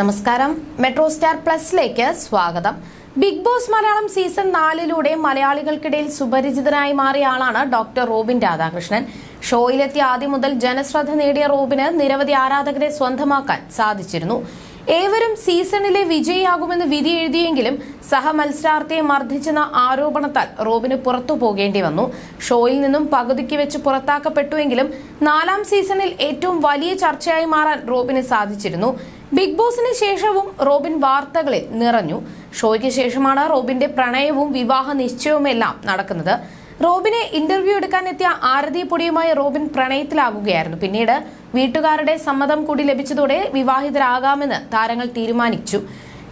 നമസ്കാരം. Metro star പ്ലസിലേക്ക് സ്വാഗതം. ബിഗ് ബോസ് മലയാളം സീസൺ നാലിലൂടെ മലയാളികൾക്കിടയിൽ സുപരിചിതനായി മാറിയ ആളാണ് ഡോക്ടർ റോബിൻ രാധാകൃഷ്ണൻ. ഷോയിലെത്തിയ ആദ്യം മുതൽ ജനശ്രദ്ധ നേടിയ റോബിന് നിരവധി ആരാധകരെ സ്വന്തമാക്കാൻ സാധിച്ചിരുന്നു. ഏവരും സീസണിലെ വിജയിയാകുമെന്ന് വിധി എഴുതിയെങ്കിലും സഹമത്സരാർത്ഥിയെ മർദ്ദിച്ചെന്ന ആരോപണത്താൽ റോബിന് പുറത്തു പോകേണ്ടി വന്നു. ഷോയിൽ നിന്നും പകുതിക്ക് വെച്ച് പുറത്താക്കപ്പെട്ടുവെങ്കിലും നാലാം സീസണിൽ ഏറ്റവും വലിയ ചർച്ചയായി മാറാൻ റോബിന് സാധിച്ചിരുന്നു. ബിഗ് ബോസിന് ശേഷവും റോബിൻ വാർത്തകളിൽ നിറഞ്ഞു. ഷോയ്ക്ക് ശേഷമാണ് റോബിന്റെ പ്രണയവും വിവാഹ നിശ്ചയവുമെല്ലാം നടക്കുന്നത്. റോബിനെ ഇന്റർവ്യൂ എടുക്കാൻ എത്തിയ ആരതി പൊടിയുമായി റോബിൻ പ്രണയത്തിലാകുകയായിരുന്നു. പിന്നീട് വീട്ടുകാരുടെ സമ്മതം കൂടി ലഭിച്ചതോടെ വിവാഹിതരാകാമെന്ന് താരങ്ങൾ തീരുമാനിച്ചു.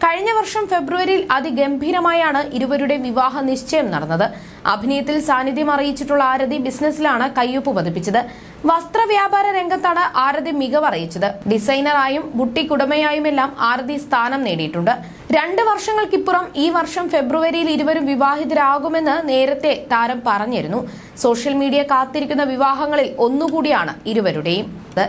കഴിഞ്ഞ വർഷം ഫെബ്രുവരിയിൽ അതിഗംഭീരമായാണ് ഇരുവരുടെ വിവാഹ നിശ്ചയം നടന്നത്. അഭിനയത്തിൽ സാന്നിധ്യം അറിയിച്ചിട്ടുള്ള ആരതി ബിസിനസ്സിലാണ് കയ്യൊപ്പ് പതിപ്പിച്ചത്. വസ്ത്രവ്യാപാര രംഗത്താണ് ആരതി മികവറിയിച്ചത് ഡിസൈനറായും ബുട്ടിക്കുടമയായുമെല്ലാം ആരതി സ്ഥാനം നേടിയിട്ടുണ്ട്. രണ്ട് വർഷങ്ങൾക്കിപ്പുറം ഈ വർഷം ഫെബ്രുവരിയിൽ ഇരുവരും വിവാഹിതരാകുമെന്ന് നേരത്തെ താരം പറഞ്ഞിരുന്നു. സോഷ്യൽ മീഡിയ കാത്തിരിക്കുന്ന വിവാഹങ്ങളിൽ ഒന്നുകൂടിയാണ് ഇരുവരുടെയും.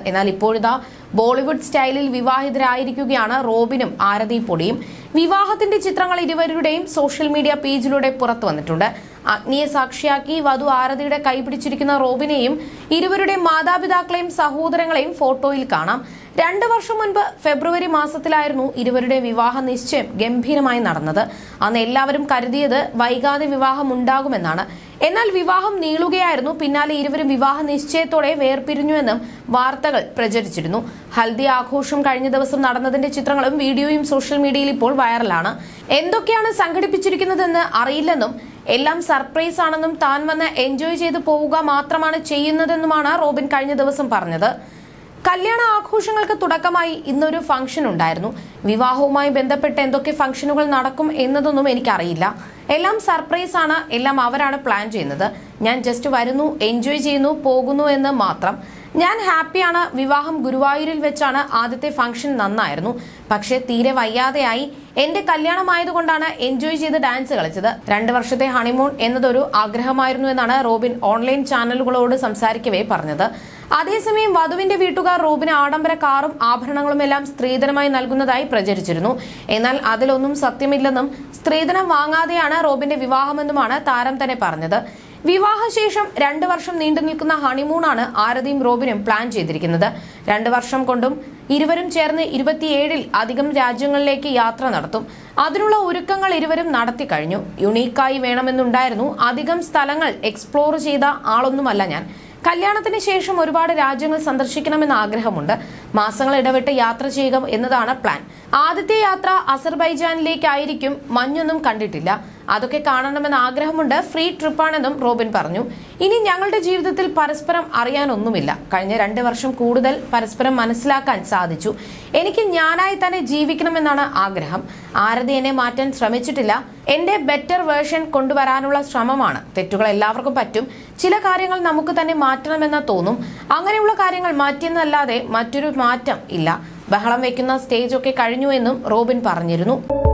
എന്നാൽ ഇപ്പോഴിതാ ബോളിവുഡ് സ്റ്റൈലിൽ വിവാഹിതരായിരിക്കുകയാണ് റോബിനും ആരതി പൊടിയും. വിവാഹത്തിന്റെ ചിത്രങ്ങൾ ഇരുവരുടെയും സോഷ്യൽ മീഡിയ പേജിലൂടെ പുറത്തു വന്നിട്ടുണ്ട് അഗ്നിയെ സാക്ഷിയാക്കി വധു ആരതിയുടെ കൈപിടിച്ചിരിക്കുന്ന റോബിനെയും ഇരുവരുടെ മാതാപിതാക്കളെയും സഹോദരങ്ങളെയും ഫോട്ടോയിൽ കാണാം. രണ്ടു വർഷം മുൻപ് ഫെബ്രുവരി മാസത്തിലായിരുന്നു ഇരുവരുടെ വിവാഹ നിശ്ചയം ഗംഭീരമായി നടന്നത്. അന്ന് എല്ലാവരും കരുതിയത് വൈകാതെ വിവാഹം ഉണ്ടാകുമെന്നാണ് എന്നാൽ വിവാഹം നീളുകയായിരുന്നു. പിന്നാലെ ഇരുവരും വിവാഹ നിശ്ചയത്തോടെ വേർപിരിഞ്ഞുവെന്നും വാർത്തകൾ പ്രചരിച്ചിരുന്നു. ഹൽദി ആഘോഷം കഴിഞ്ഞ ദിവസം നടന്നതിന്റെ ചിത്രങ്ങളും വീഡിയോയും സോഷ്യൽ മീഡിയയിൽ ഇപ്പോൾ വൈറലാണ്. എന്തൊക്കെയാണ് സംഘടിപ്പിച്ചിരിക്കുന്നതെന്ന് അറിയില്ലെന്നും എല്ലാം സർപ്രൈസ് ആണെന്നും താൻ വന്ന് എൻജോയ് ചെയ്ത് പോവുക മാത്രമാണ് ചെയ്യുന്നതെന്നുമാണ് റോബിൻ കഴിഞ്ഞ ദിവസം പറഞ്ഞത്. കല്യാണ ആഘോഷങ്ങൾക്ക് തുടക്കമായി ഇന്നൊരു ഫംഗ്ഷൻ ഉണ്ടായിരുന്നു. വിവാഹവുമായി ബന്ധപ്പെട്ട് എന്തൊക്കെ ഫംഗ്ഷനുകൾ നടക്കും എന്നതൊന്നും എനിക്കറിയില്ല. എല്ലാം സർപ്രൈസ് ആണ്. എല്ലാം അവരാണ് പ്ലാൻ ചെയ്യുന്നത്. ഞാൻ ജസ്റ്റ് വരുന്നു എൻജോയ് ചെയ്യുന്നു പോകുന്നു എന്ന് മാത്രം. ഞാൻ ഹാപ്പിയാണ്. വിവാഹം ഗുരുവായൂരിൽ വെച്ചാണ് ആദ്യത്തെ ഫംഗ്ഷൻ നന്നായിരുന്നു. പക്ഷേ തീരെ വയ്യാതെയായി. എന്റെ കല്യാണമായതുകൊണ്ടാണ് എൻജോയ് ചെയ്ത് ഡാൻസ് കളിച്ചത്. രണ്ട് വർഷത്തെ ഹണിമൂൺ എന്നതൊരു ആഗ്രഹമായിരുന്നു എന്നാണ് റോബിൻ ഓൺലൈൻ ചാനലുകളോട് സംസാരിക്കവേ പറഞ്ഞത്. അതേസമയം വധുവിന്റെ വീട്ടുകാർ റോബിന് ആഡംബര കാറും ആഭരണങ്ങളും എല്ലാം സ്ത്രീധനമായി നൽകുന്നതായി പ്രചരിച്ചിരുന്നു. എന്നാൽ അതിലൊന്നും സത്യമില്ലെന്നും സ്ത്രീധനം വാങ്ങാതെയാണ് റോബിന്റെ വിവാഹമെന്നുമാണ് താരം തന്നെ പറഞ്ഞത്. വിവാഹശേഷം രണ്ട് വർഷം നീണ്ടു നിൽക്കുന്ന ഹണിമൂണാണ് ആരതിയും റോബിനും പ്ലാൻ ചെയ്തിരിക്കുന്നത്. രണ്ട് വർഷം കൊണ്ടും ഇരുവരും ചേർന്ന് ഇരുപത്തിയേഴിൽ അധികം രാജ്യങ്ങളിലേക്ക് യാത്ര നടത്തും. അതിനുള്ള ഒരുക്കങ്ങൾ ഇരുവരും നടത്തി കഴിഞ്ഞു. യുണീക്കായി വേണമെന്നുണ്ടായിരുന്നു. അധികം സ്ഥലങ്ങൾ എക്സ്പ്ലോർ ചെയ്ത ആളൊന്നുമല്ല ഞാൻ. കല്യാണത്തിന് ശേഷം ഒരുപാട് രാജ്യങ്ങൾ സന്ദർശിക്കണമെന്ന് ആഗ്രഹമുണ്ട്. മാസങ്ങൾ ഇടവിട്ട് യാത്ര ചെയ്യുക എന്നതാണ് പ്ലാൻ. ആദ്യത്തെ യാത്ര അസർബൈജാനിലേക്കായിരിക്കും. മഞ്ഞൊന്നും കണ്ടിട്ടില്ല. അതൊക്കെ കാണണമെന്ന് ആഗ്രഹമുണ്ട്. ഫ്രീ ട്രിപ്പാണെന്നും റോബിൻ പറഞ്ഞു. ഇനി ഞങ്ങളുടെ ജീവിതത്തിൽ പരസ്പരം അറിയാനൊന്നുമില്ല. കഴിഞ്ഞ രണ്ട് വർഷം കൂടുതൽ പരസ്പരം മനസ്സിലാക്കാൻ സാധിച്ചു. എനിക്ക് ഞാനായി തന്നെ ജീവിക്കണമെന്നാണ് ആഗ്രഹം. ആരതി എന്നെ മാറ്റാൻ ശ്രമിച്ചിട്ടില്ല. എന്റെ ബെറ്റർ വേർഷൻ കൊണ്ടുവരാനുള്ള ശ്രമമാണ്. തെറ്റുകൾ എല്ലാവർക്കും പറ്റും. ചില കാര്യങ്ങൾ നമുക്ക് തന്നെ മാറ്റണമെന്ന് തോന്നും. അങ്ങനെയുള്ള കാര്യങ്ങൾ മാറ്റിയെന്നല്ലാതെ മറ്റൊരു മാറ്റം ഇല്ല. ബഹളം വെക്കുന്ന സ്റ്റേജൊക്കെ കഴിഞ്ഞു എന്നും റോബിൻ പറഞ്ഞിരുന്നു.